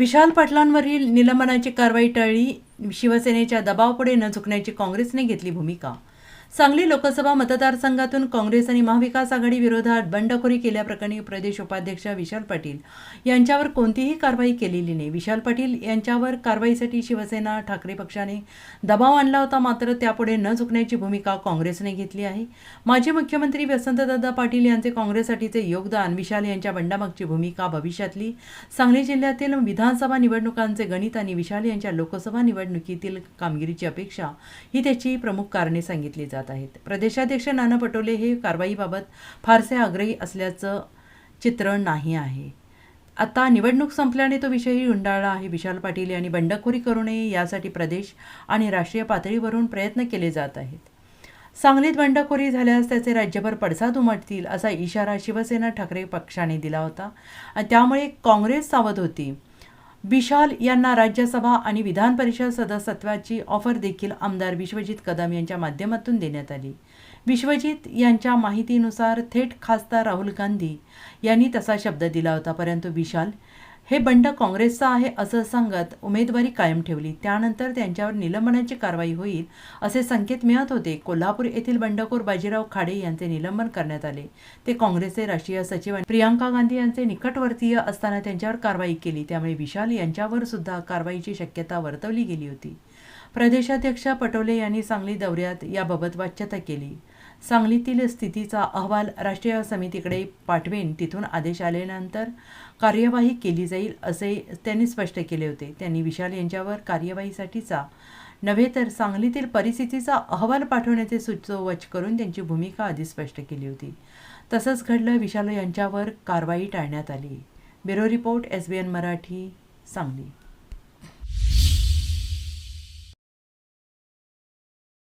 विशाल पाटलांवरील निलंबनाची कारवाई टाळली शिवसेनेच्या दबावापुढे न झुकण्याची काँग्रेसने घेतली भूमिका. सांगली लोकसभा मतदारसंघातून काँग्रेस आणि महाविकास आघाडी विरोधात बंडखोरी केल्याप्रकरणी प्रदेश उपाध्यक्ष विशाल पाटील यांच्यावर कोणतीही कारवाई केलेली नाही. विशाल पाटील यांच्यावर कारवाईसाठी शिवसेना ठाकरे पक्षाने दबाव आणला होता मात्र त्यापुढे न झुकण्याची भूमिका काँग्रेसने घेतली आहे. माजी मुख्यमंत्री वसंतदादा पाटील यांचे काँग्रेससाठीचे योगदान विशाल यांच्या बंडामागची भूमिका भविष्यातली. सांगली जिल्ह्यातील विधानसभा निवडणुकांचे गणित आणि विशाल यांच्या लोकसभा निवडणुकीतील कामगिरीची अपेक्षा ही त्याची प्रमुख कारणे सांगितली जात आहेत. प्रदेशाध्यक्ष नाना पटोले हे कारवाईबाबत फारसे आग्रही असल्याचं चित्र नाही आहे. आता निवडणूक संपल्याने तो विषयही हुंडाळला आहे. विशाल पाटील यांनी बंडखोरी करू नये यासाठी प्रदेश आणि राष्ट्रीय पातळीवरून प्रयत्न केले जात आहेत. सांगलीत बंडखोरी झाल्यास त्याचे राज्यभर पडसाद उमटतील असा इशारा शिवसेना ठाकरे पक्षाने दिला होता. आणि त्यामुळे काँग्रेस सावध होती. विशाल यांना राज्यसभा आणि विधान परिषद सदस्यत्वाची ऑफर देखील आमदार विश्वजित कदम यांच्या माध्यमातून देण्यात आली. विश्वजित यांच्या माहितीनुसार थेट खासदार राहुल गांधी यांनी तसा शब्द दिला होता परंतु विशाल हे बंड काँग्रेसचा आहे असं सांगत उमेदवारी कायम ठेवली. त्यानंतर त्यांच्यावर निलंबनाची कारवाई होईल असे संकेत मिळत होते. कोल्हापूर येथील बंडखोर बाजीराव खाडे यांचे निलंबन करण्यात आले. ते काँग्रेसचे राष्ट्रीय सचिव आणि प्रियांका गांधी यांचे निकटवर्तीय असताना त्यांच्यावर कारवाई केली. त्यामुळे विशाल यांच्यावर सुद्धा कारवाईची शक्यता वर्तवली गेली होती. प्रदेशाध्यक्ष पटोले यांनी सांगली दौऱ्यात याबाबत वाच्यता केली. सांगलीतील स्थितीचा अहवाल राष्ट्रीय समितीकडे पाठवेन. तिथून आदेश आल्यानंतर कार्यवाही केली जाईल असे त्यांनी स्पष्ट केले होते. त्यांनी विशाल यांच्यावर कार्यवाहीसाठीचा नव्हे तर सांगलीतील परिस्थितीचा अहवाल पाठवण्याचे सुचोवच करून त्यांची भूमिका आधी स्पष्ट केली होती. तसंच घडलं विशाल यांच्यावर कारवाई टाळण्यात आली. Bureau report S B N Marathi Sangli.